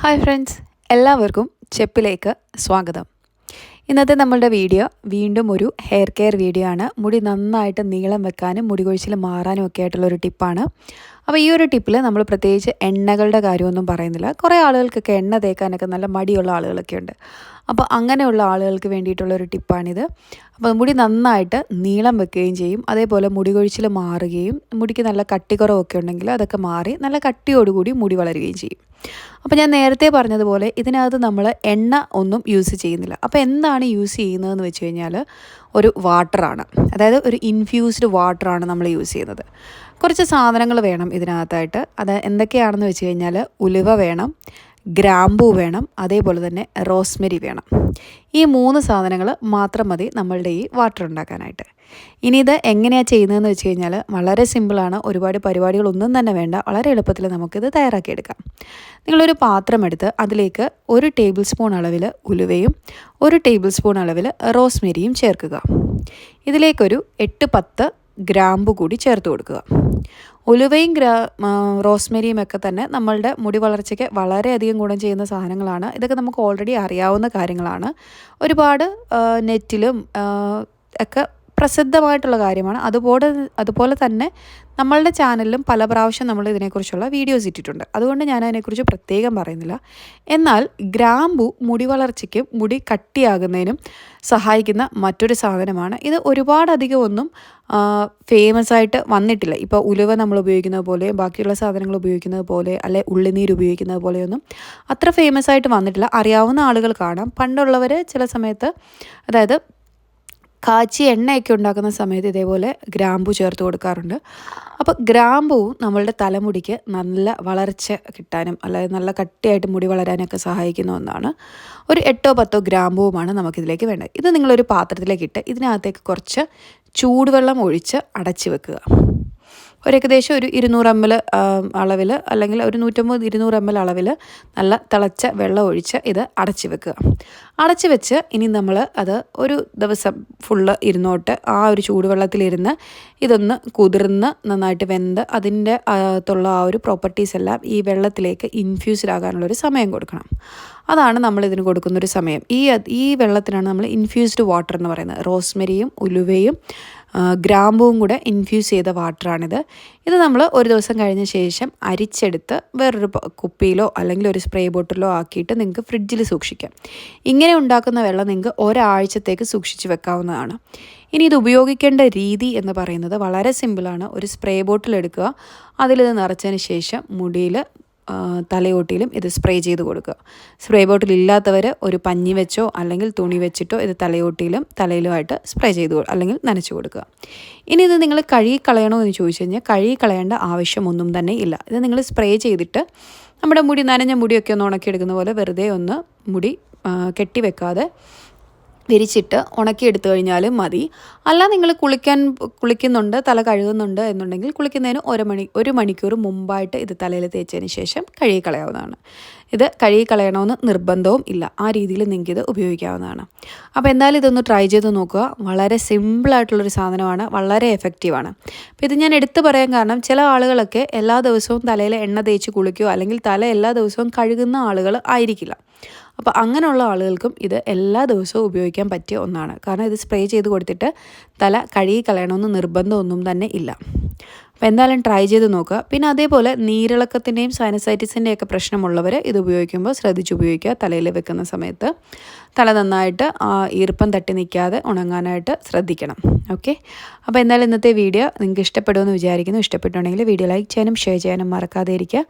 Hi friends എല്ലാവർക്കും ചെപ്പിലേക്ക് സ്വാഗതം. ഇന്നത്തെ നമ്മളുടെ വീഡിയോ വീണ്ടും ഒരു ഹെയർ കെയർ വീഡിയോ ആണ്. മുടി നന്നായിട്ട് നീളം വെക്കാനും മുടി കൊഴിച്ചിൽ മാറാനും ഒക്കെ ആയിട്ടുള്ള ഒരു ടിപ്പാണ് അപ്പോൾ ഈ ഒരു ടിപ്പിൽ നമ്മൾ പ്രത്യേകിച്ച് എണ്ണകളുടെ കാര്യമൊന്നും പറയുന്നില്ല. കുറേ ആളുകൾക്കൊക്കെ എണ്ണ തേക്കാനൊക്കെ നല്ല മടിയുള്ള ആളുകളൊക്കെ ഉണ്ട്. അപ്പോൾ അങ്ങനെയുള്ള ആളുകൾക്ക് വേണ്ടിയിട്ടുള്ള ഒരു ടിപ്പാണിത് അപ്പോൾ മുടി നന്നായിട്ട് നീളം വെക്കുകയും ചെയ്യും. അതേപോലെ മുടി കൊഴിച്ചിൽ മാറുകയും മുടിക്ക് നല്ല കട്ടിക്കുറവൊക്കെ ഉണ്ടെങ്കിൽ അതൊക്കെ മാറി നല്ല കട്ടിയോടുകൂടി മുടി വളരുകയും ചെയ്യും. അപ്പോൾ ഞാൻ നേരത്തെ പറഞ്ഞതുപോലെ ഇതിനകത്ത് നമ്മൾ എണ്ണ ഒന്നും യൂസ് ചെയ്യുന്നില്ല. അപ്പോൾ എന്താണ് യൂസ് ചെയ്യുന്നതെന്ന് വെച്ച് കഴിഞ്ഞാൽ ഒരു വാട്ടറാണ് അതായത് ഒരു ഇൻഫ്യൂസ്ഡ് വാട്ടറാണ് നമ്മൾ യൂസ് ചെയ്യുന്നത്. കുറച്ച് സാധനങ്ങൾ വേണം ഇതിനകത്തായിട്ട്. അത് എന്തൊക്കെയാണെന്ന് വെച്ച് കഴിഞ്ഞാൽ ഉലുവ വേണം ഗ്രാമ്പൂ വേണം അതേപോലെ തന്നെ റോസ്മെരി വേണം. ഈ മൂന്ന് സാധനങ്ങൾ മാത്രം മതി നമ്മളുടെ ഈ വാട്ടർ ഉണ്ടാക്കാനായിട്ട്. ഇനി ഇത് എങ്ങനെയാണ് ചെയ്യുന്നതെന്ന് വെച്ച് കഴിഞ്ഞാൽ വളരെ സിമ്പിളാണ് ഒരുപാട് പരിപാടികളൊന്നും തന്നെ വേണ്ട. വളരെ എളുപ്പത്തിൽ നമുക്കിത് തയ്യാറാക്കിയെടുക്കാം. നിങ്ങളൊരു പാത്രം എടുത്ത് അതിലേക്ക് ഒരു ടേബിൾ സ്പൂൺ അളവിൽ ഉലുവയും ഒരു ടേബിൾ സ്പൂൺ അളവിൽ റോസ്മെരിയും ചേർക്കുക. ഇതിലേക്കൊരു എട്ട് പത്ത് ഗ്രാമ്പു കൂടി ചേർത്ത് കൊടുക്കുക. ഉലുവയും ഗ്രാ റോസ്മെരിയും ഒക്കെ തന്നെ നമ്മളുടെ മുടി വളർച്ചയ്ക്ക് വളരെയധികം ഗുണം ചെയ്യുന്ന സാധനങ്ങളാണ്. ഇതൊക്കെ നമുക്ക് ഓൾറെഡി അറിയാവുന്ന കാര്യങ്ങളാണ്. ഒരുപാട് നെറ്റിലും ഒക്കെ പ്രസിദ്ധമായിട്ടുള്ള കാര്യമാണ്. അതുപോലെ അതുപോലെ തന്നെ നമ്മളുടെ ചാനലിലും പല പ്രാവശ്യം നമ്മൾ ഇതിനെക്കുറിച്ചുള്ള വീഡിയോസ് ഇട്ടിട്ടുണ്ട്. അതുകൊണ്ട് ഞാൻ അതിനെക്കുറിച്ച് പ്രത്യേകം പറയുന്നില്ല. എന്നാൽ ഗ്രാമ്പു മുടി വളർച്ചയ്ക്കും മുടി കട്ടിയാകുന്നതിനും സഹായിക്കുന്ന മറ്റൊരു സാധനമാണ്. ഇത് ഒരുപാടധികം ഒന്നും ഫേമസ് ആയിട്ട് വന്നിട്ടില്ല. ഇപ്പോൾ ഉലുവ നമ്മൾ ഉപയോഗിക്കുന്നത് പോലെ ബാക്കിയുള്ള സാധനങ്ങൾ ഉപയോഗിക്കുന്നത് പോലെ അല്ലെ ഉള്ളിനീര് ഉപയോഗിക്കുന്നത് പോലെയൊന്നും അത്ര ഫേമസ് ആയിട്ട് വന്നിട്ടില്ല. അറിയാവുന്ന ആളുകൾ കാണാം. പണ്ടുള്ളവർ ചില സമയത്ത് അതായത് കാച്ചി എണ്ണയൊക്കെ ഉണ്ടാക്കുന്ന സമയത്ത് ഇതേപോലെ ഗ്രാമ്പു ചേർത്ത് കൊടുക്കാറുണ്ട്. അപ്പോൾ ഗ്രാമ്പുവും നമ്മളുടെ തലമുടിക്ക് നല്ല വളർച്ച കിട്ടാനും അല്ലാതെ നല്ല കട്ടിയായിട്ട് മുടി വളരാനൊക്കെ സഹായിക്കുന്ന ഒന്നാണ്. ഒരു എട്ടോ പത്തോ ഗ്രാമ്പുവുമാണ് നമുക്കിതിലേക്ക് വേണ്ടത്. ഇത് നിങ്ങളൊരു പാത്രത്തിലേക്ക് ഇട്ട് ഇതിനകത്തേക്ക് കുറച്ച് ചൂടുവെള്ളം ഒഴിച്ച് അടച്ചു വെക്കുക. ഒരു ഏകദേശം ഒരു ഇരുന്നൂറ് എം എൽ അളവിൽ അല്ലെങ്കിൽ ഒരു നൂറ്റമ്പത് ഇരുന്നൂറ് എം എൽ അളവിൽ നല്ല തിളച്ച വെള്ളം ഒഴിച്ച് ഇത് അടച്ചു വെക്കുക. അടച്ചു വെച്ച് ഇനി നമ്മൾ അത് ഒരു ദിവസം ഫുള്ള് ഇരുന്നോട്ട് ആ ഒരു ചൂടുവെള്ളത്തിലിരുന്ന് ഇതൊന്ന് കുതിർന്ന് നന്നായിട്ട് വെന്ത് അതിന്റെ അകത്തുള്ള ആ ഒരു പ്രോപ്പർട്ടീസ് എല്ലാം ഈ വെള്ളത്തിലേക്ക് ഇൻഫ്യൂസ്ഡ് ആകാനുള്ളൊരു സമയം കൊടുക്കണം. അതാണ് നമ്മൾ ഇതിന് കൊടുക്കുന്നൊരു സമയം. ഈ ഈ വെള്ളത്തിനാണ് നമ്മൾ ഇൻഫ്യൂസ്ഡ് വാട്ടർ എന്ന് പറയുന്നത്. റോസ്മെരിയും ഉലുവയും ഗ്രാമ്പുവും കൂടെ ഇൻഫ്യൂസ് ചെയ്ത വാട്ടറാണിത് ഇത് നമ്മൾ ഒരു ദിവസം കഴിഞ്ഞ ശേഷം അരിച്ചെടുത്ത് വേറൊരു കുപ്പിയിലോ അല്ലെങ്കിൽ ഒരു സ്പ്രേ ബോട്ടിലോ ആക്കിയിട്ട് നിങ്ങൾക്ക് ഫ്രിഡ്ജിൽ സൂക്ഷിക്കാം. ഇങ്ങനെ ഉണ്ടാക്കുന്ന വെള്ളം നിങ്ങൾക്ക് ഒരാഴ്ചത്തേക്ക് സൂക്ഷിച്ച് വെക്കാവുന്നതാണ്. ഇനി ഇത് ഉപയോഗിക്കേണ്ട രീതി എന്ന് പറയുന്നത് വളരെ സിമ്പിളാണ് ഒരു സ്പ്രേ ബോട്ടിൽ എടുക്കുക. അതിലിത് നിറച്ചതിന് ശേഷം മുടിയിൽ തലയോട്ടിയിലും ഇത് സ്പ്രേ ചെയ്ത് കൊടുക്കുക. സ്പ്രേ ബോട്ടിൽ ഇല്ലാത്തവർ ഒരു പഞ്ഞി വെച്ചോ അല്ലെങ്കിൽ തുണി വെച്ചിട്ടോ ഇത് തലയോട്ടിയിലും തലയിലുമായിട്ട് സ്പ്രേ ചെയ്ത് അല്ലെങ്കിൽ നനച്ചു കൊടുക്കുക. ഇനി ഇത് നിങ്ങൾ കഴുകി കളയണോ എന്ന് ചോദിച്ചു കഴിഞ്ഞാൽ കഴുകി കളയേണ്ട ആവശ്യമൊന്നും തന്നെ ഇല്ല. ഇത് നിങ്ങൾ സ്പ്രേ ചെയ്തിട്ട് നമ്മുടെ മുടി നനഞ്ഞ മുടിയൊക്കെ ഒന്ന് ഉണക്കിയെടുക്കുന്ന പോലെ വെറുതെ ഒന്ന് മുടി കെട്ടി വെക്കാതെ വിരിച്ചിട്ട് ഉണക്കിയെടുത്തു കഴിഞ്ഞാൽ മതി. അല്ല നിങ്ങൾ കുളിക്കാൻ കുളിക്കുന്നുണ്ട് തല കഴുകുന്നുണ്ട് എന്നുണ്ടെങ്കിൽ കുളിക്കുന്നതിന് ഒരു മണി ഒരു മണിക്കൂർ മുമ്പായിട്ട് ഇത് തലയിൽ തേച്ചതിന് ശേഷം കഴുകി കളയാവുന്നതാണ്. ഇത് കഴുകി കളയണമെന്ന് നിർബന്ധവും ഇല്ല. ആ രീതിയിൽ നിങ്ങൾക്ക് ഇത് ഉപയോഗിക്കാവുന്നതാണ്. അപ്പോൾ എന്തായാലും ഇതൊന്ന് ട്രൈ ചെയ്ത് നോക്കുക. വളരെ സിമ്പിളായിട്ടുള്ളൊരു സാധനമാണ്. വളരെ എഫക്റ്റീവാണ് അപ്പോൾ ഇത് ഞാൻ എടുത്തു പറയാൻ കാരണം ചില ആളുകളൊക്കെ എല്ലാ ദിവസവും തലയിൽ എണ്ണ തേച്ച് കുളിക്കുകയോ അല്ലെങ്കിൽ തല എല്ലാ ദിവസവും കഴുകുന്ന ആളുകൾ ആയിരിക്കില്ല. അപ്പോൾ അങ്ങനെയുള്ള ആളുകൾക്കും ഇത് എല്ലാ ദിവസവും ഉപയോഗിക്കാൻ പറ്റിയ ഒന്നാണ്. കാരണം ഇത് സ്പ്രേ ചെയ്ത് കൊടുത്തിട്ട് തല കഴുകി കളയണമെന്ന് നിർബന്ധമൊന്നും തന്നെ ഇല്ല. അപ്പോൾ എന്തായാലും ട്രൈ ചെയ്ത് നോക്കുക. പിന്നെ അതേപോലെ നീരിളക്കത്തിന്റെയും സൈനസൈറ്റിസിന്റെയും ഒക്കെ പ്രശ്നമുള്ളവർ ഇത് ഉപയോഗിക്കുമ്പോൾ ശ്രദ്ധിച്ച് ഉപയോഗിക്കുക. തലയിൽ വെക്കുന്ന സമയത്ത് തല നന്നായിട്ട് ഈർപ്പം തട്ടി നിൽക്കാതെ ഉണങ്ങാനായിട്ട് ശ്രദ്ധിക്കണം. ഓക്കെ അപ്പോൾ എന്തായാലും ഇന്നത്തെ വീഡിയോ നിങ്ങൾക്ക് ഇഷ്ടപ്പെടുമെന്ന് വിചാരിക്കുന്നു. ഇഷ്ടപ്പെട്ടുണ്ടെങ്കിൽ വീഡിയോ ലൈക്ക് ചെയ്യാനും ഷെയർ ചെയ്യാനും മറക്കാതെ ഇരിക്കുക.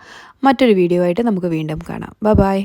മറ്റൊരു വീഡിയോ ആയിട്ട് നമുക്ക് വീണ്ടും കാണാം. ബൈ